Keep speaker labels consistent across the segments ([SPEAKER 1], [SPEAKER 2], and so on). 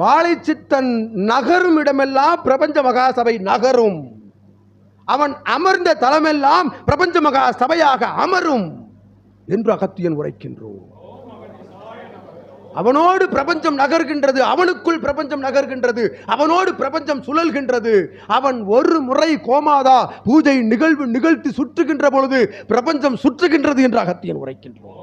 [SPEAKER 1] வாழைச்சித்தன் நகரும் இடமெல்லாம் பிரபஞ்ச மகாசபை நகரும். அவன் அமர்ந்த தலமெல்லாம் பிரபஞ்ச மகா சபையாக அமரும் என்று அகத்தியன் உரைக்கின்றோம். அவனோடு பிரபஞ்சம் நகர்கின்றது அவனுக்குள் பிரபஞ்சம் நகர்கின்றது அவனோடு பிரபஞ்சம் சுழல்கின்றது. அவன் ஒரு முறை கோமாதா பூஜை நிகழ்வு நிகழ்த்தி சுற்றுகின்ற பொழுது பிரபஞ்சம் சுற்றுகின்றது என்று அகத்தியன் உரைக்கின்றோம்.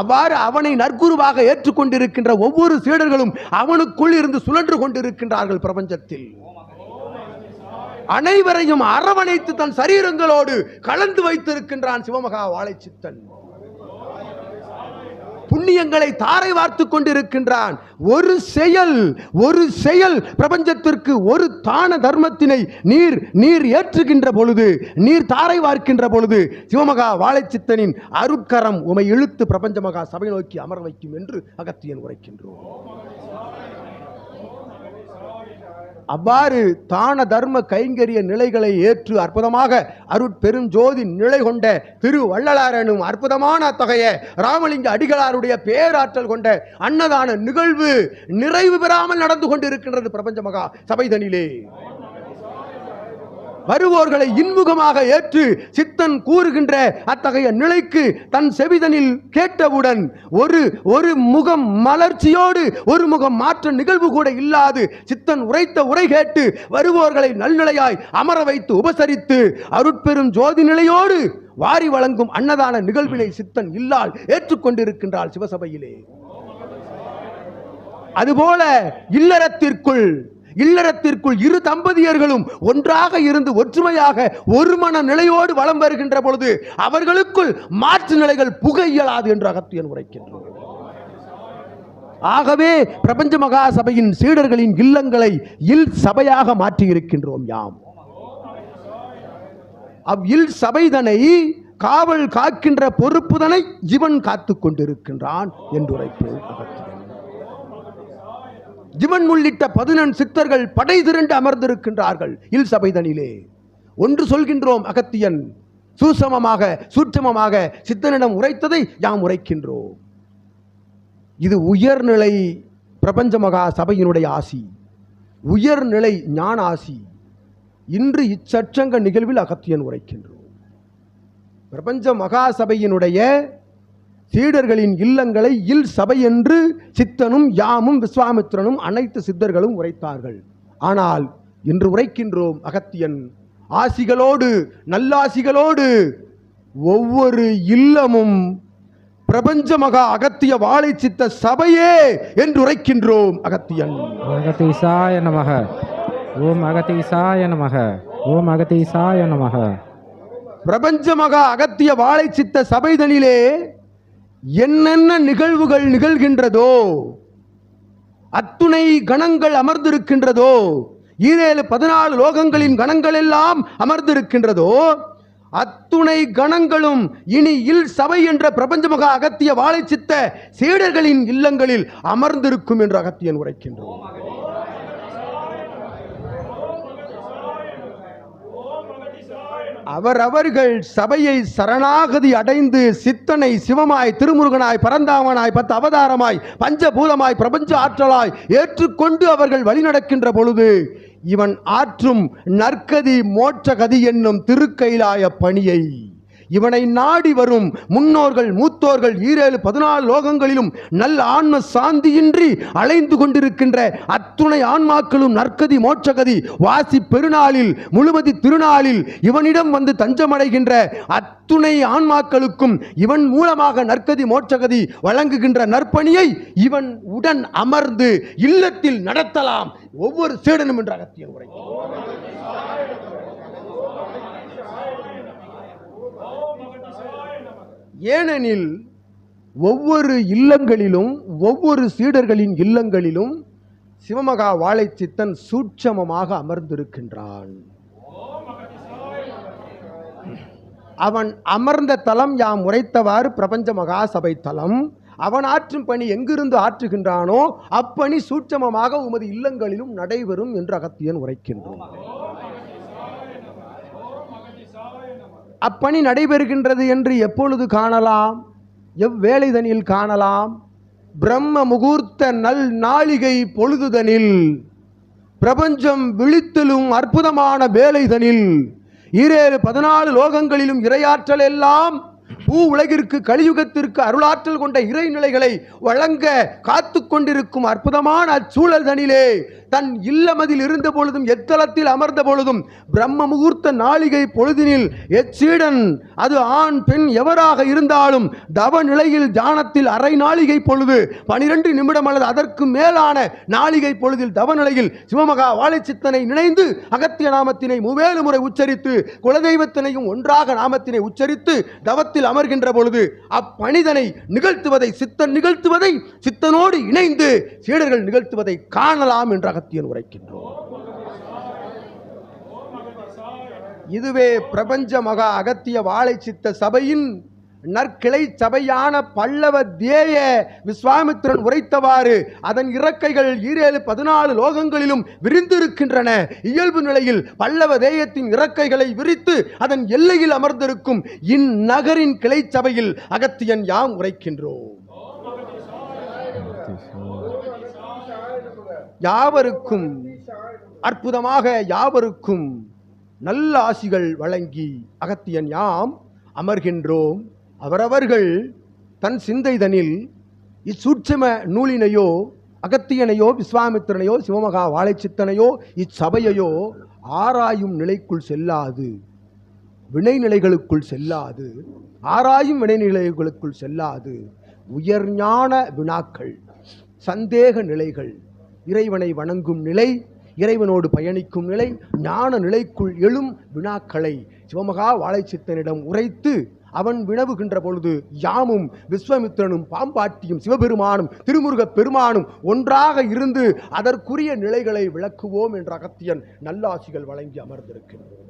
[SPEAKER 1] அவ்வாறு அவனை நற்குருவாக ஏற்றுக்கொண்டிருக்கின்ற ஒவ்வொரு சீடர்களும் அவனுக்குள் இருந்து சுழன்று கொண்டிருக்கின்றார்கள் பிரபஞ்சத்தில். அனைவரையும் அரவணைத்து தன் சரீரங்களோடு கலந்து வைத்திருக்கின்றான் சிவமகா வாழைச்சித்தன். புண்ணியங்களை தாரை வார்த்து கொண்டிருக்கின்றான். ஒரு செயல் ஒரு செயல் பிரபஞ்சத்திற்கு ஒரு தான தர்மத்தினை நீர் நீர் ஏற்றுகின்ற பொழுது நீர் தாரை வார்க்கின்ற பொழுது சிவமகா வாழைச்சித்தனின் அருட்கரம் உமை இழுத்து பிரபஞ்ச மகா சபை நோக்கி அமர வைக்கும் என்று அகத்தியன் உரைக்கின்றோம். அவ்வாறு தான தர்ம கைங்கரிய நிலைகளை ஏற்று அற்புதமாக அருட்பெருஞ்சோதி நிலை கொண்ட திரு வள்ளலாரனும் அற்புதமான அத்தகைய ராமலிங்க அடிகளாருடைய பேராற்றல் கொண்ட அன்னதான நிகழ்வு நிறைவு பெறாமல் நடந்து கொண்டிருக்கின்றது பிரபஞ்ச மகா சபைதனிலே. வருவோர்களை இன்முகமாக ஏற்று சித்தன் கூறுகின்ற அத்தகைய நிலைக்கு தன் செவிதனில் கேட்டவுடன் ஒரு ஒரு முகம் மலர்ச்சியோடு ஒரு முகம் மாற்ற நிகழ்வு கூட இல்லாது சித்தன் உரைத்த உரை கேட்டு வருவோர்களை நல்நிலையாய் அமர வைத்து உபசரித்து அருட்பெரும் ஜோதி நிலையோடு வாரி வழங்கும் அன்னதான நிகழ்வினை சித்தன் இல்லால் ஏற்றுக்கொண்டிருக்கின்றாள் சிவசபையிலே. அதுபோல இல்லறத்திற்குள் இல்லறத்திற்குள் இரு தம்பதியர்களும் ஒன்றாக இருந்து ஒற்றுமையாக ஒரு மன நிலையோடு வலம் வருகின்ற பொழுது அவர்களுக்குள் மாற்று நிலைகள் புக இயலாது என்று அகத்தியன் உரைக்கின்றோம் ஆகவே பிரபஞ்ச மகா சபையின் சீடர்களின் இல்லங்களை இல் சபையாக மாற்றியிருக்கின்றோம் யாம். அவ் இல் சபைதனை காவல் காக்கின்ற பொறுப்புதனை இவன் காத்துக் கொண்டிருக்கின்றான் என்று அகத்தியன். ஜிமன் உள்ளிட்ட பதினெண் சித்தர்கள் படை திரண்டு அமர்ந்திருக்கின்றார்கள். இல் சபைதனிலே. ஒன்று சொல்கின்றோம் அகத்தியன் சூசமமாக சூட்சமமாக சித்தனிடம் உரைத்ததை யாம் உரைக்கின்றோம். இது உயர்நிலை பிரபஞ்ச மகா சபையினுடைய ஆசி. உயர்நிலை ஞான ஆசி. இன்று இச்சற்றங்க நிகழ்வில் அகத்தியன் உரைக்கின்றோம். பிரபஞ்ச மகா சபையினுடைய சீடர்களின் இல்லங்களை இல் சபை என்று சித்தனும் யாமும் விஸ்வாமித்திரனும் அனைத்து சித்தர்களும் உரைத்தார்கள். ஆனால் இன்று உரைக்கின்றோம் அகத்தியன் ஆசிகளோடு நல்லாசிகளோடு ஒவ்வொரு இல்லமும் பிரபஞ்ச மகா அகத்திய வாழை சித்த சபையே என்று உரைக்கின்றோம் அகத்தியன்.
[SPEAKER 2] அகதீசாய நமக ஓம் அகதீசாய நமக ஓம் அகதீசாய நமக.
[SPEAKER 1] பிரபஞ்ச மகா அகத்திய வாழை சித்த சபைதனிலே என்னென்ன நிகழ்வுகள் நிகழ்கின்றதோ அத்துணை கணங்கள் அமர்ந்திருக்கின்றதோ ஈரேழு பதினாலு லோகங்களின் கணங்கள் எல்லாம் அமர்ந்திருக்கின்றதோ அத்துணை கணங்களும் இனி இல் சபை என்ற பிரபஞ்சமுக அகத்திய வாழை சித்த சீடர்களின் இல்லங்களில் அமர்ந்திருக்கும் என்று அகத்தியன் உரைக்கின்றோம் அவரவர்கள் சபையை சரணாகதி அடைந்து சித்தனை சிவமாய் திருமுருகனாய் பரந்தாமனாய் பத்து அவதாரமாய் பஞ்சபூதமாய் பிரபஞ்ச ஆற்றலாய் ஏற்றுக்கொண்டு அவர்கள் வழிநடக்கின்ற பொழுது இவன் ஆற்றும் நற்கதி மோட்சகதி என்னும் திருக்கைலாய பணியை இவனை நாடி வரும் முன்னோர்கள் மூத்தோர்கள் ஈரேழு பதினாலு லோகங்களிலும் நல்ல ஆன்ம சாந்தியின்றி அலைந்து கொண்டிருக்கின்ற அத்துணை ஆன்மாக்களும் நற்கதி மோட்சகதி வாசி பெருநாளில் முழுமதி திருநாளில் இவனிடம் வந்து தஞ்சமடைகின்ற அத்துணை ஆன்மாக்களுக்கும் இவன் மூலமாக நற்கதி மோட்சகதி வழங்குகின்ற நற்பணியை இவன் உடன் அமர்ந்து இல்லத்தில் நடத்தலாம். ஒவ்வொரு சீடனும் என்ற அகத்திய உரை ஏனெனில் ஒவ்வொரு இல்லங்களிலும் ஒவ்வொரு சீடர்களின் இல்லங்களிலும் சிவமகா வாழைச்சித்தன் சூட்சமமாக அமர்ந்திருக்கின்றான். அவன் அமர்ந்த தலம் யாம் உரைத்தவாறு பிரபஞ்ச மகா சபை தலம். அவன் ஆற்றும் பணி எங்கிருந்து ஆற்றுகின்றானோ அப்பணி சூட்சமமாக உமது இல்லங்களிலும் நடைபெறும் என்று அகத்தியன் உரைக்கின்றோம் அப்பணி நடைபெறுகின்றது என்று எப்பொழுது காணலாம்? எவ்வேளைதனில் காணலாம்? பிரம்ம முகூர்த்த நல் நாளிகை பொழுதுதனில். பிரபஞ்சம் விழித்தலும் அற்புதமான வேலைதனில் ஈரேழு பதினாலு லோகங்களிலும் இரையாற்றல் எல்லாம் பூ உலகிற்கு கலியுகத்திற்கு அருளாற்றல் கொண்ட இறைநிலைகளை வழங்க காத்து கொண்டிருக்கும் அற்புதமான அச்சூழல் தனிலே தன் இல்லமதில் இருந்த பொழுதும் எத்தலத்தில் அமர்ந்த பொழுதும் பிரம்ம முகூர்த்த நாளிகை பொழுதினில் எச்சீடன் அது ஆண் பெண் எவராக இருந்தாலும் தவ நிலையில் தியானத்தில் அரை நாளிகை பொழுது பனிரெண்டு நிமிடம் அல்லது அதற்கு மேலான நாளிகை பொழுதில் தவ நிலையில் சிவமகா வாழைச்சித்தனை நினைந்து அகத்திய நாமத்தினை முவேலு முறை உச்சரித்து குலதெய்வத்தினையும் ஒன்றாக நாமத்தினை உச்சரித்து தவத்தில் அமர்கின்ற பொழுது அப்பணிதனை நிகழ்த்துவதை சித்தன் நிகழ்த்துவதை சித்தனோடு இணைந்து சீடர்கள் நிகழ்த்துவதை காணலாம் என்ற அகத்தியன் உரைக்கின்றோம். இதுவே பிரபஞ்ச மகா அகத்திய வாழை சித்த சபையின் நற்கிளை சபையான பல்லவ தேய விஸ்வாமித்திரன் உரைத்தவாறு அதன் இறக்கைகள் ஈரேழு பதினாலு லோகங்களிலும் விரிந்திருக்கின்றன. இயல்பு நிலையில் பல்லவ தேயத்தின் இறக்கைகளை விரித்து அதன் எல்லையில் அமர்ந்திருக்கும் இந்நகரின் கிளை சபையில் அகத்தியன் யாம் உரைக்கின்றோம். யாவருக்கும் அற்புதமாக யாவருக்கும் நல்ல ஆசிகள் வழங்கி அகத்தியன் யாம் அமர்கின்றோம். அவரவர்கள் தன் சிந்தைதனில் இச்சூட்சம நூலினையோ அகத்தியனையோ விஸ்வாமித்திரனையோ சிவமகா வாழைச்சித்தனையோ இச்சபையையோ ஆராயும் நிலைக்குள் செல்லாது. வினைநிலைகளுக்குள் செல்லாது. ஆராயும் வினைநிலைகளுக்குள் செல்லாது. உயர்ஞான வினாக்கள். சந்தேக நிலைகள். இறைவனை வணங்கும் நிலை இறைவனோடு பயணிக்கும் நிலை ஞான நிலைக்குள் எழும் வினாக்களை சிவமகா வாழைச்சித்தனிடம் உரைத்து அவன் வினவுகின்ற பொழுது யாமும் விஸ்வமித்திரனும் பாம்பாட்டியும் சிவபெருமானும் திருமுருகப் பெருமானும் ஒன்றாக இருந்து அதற்குரிய நிலைகளை விளக்குவோம் என்ற அகத்தியன் நல்லாசிகள் வழங்கி அமர்ந்திருக்கின்றோம்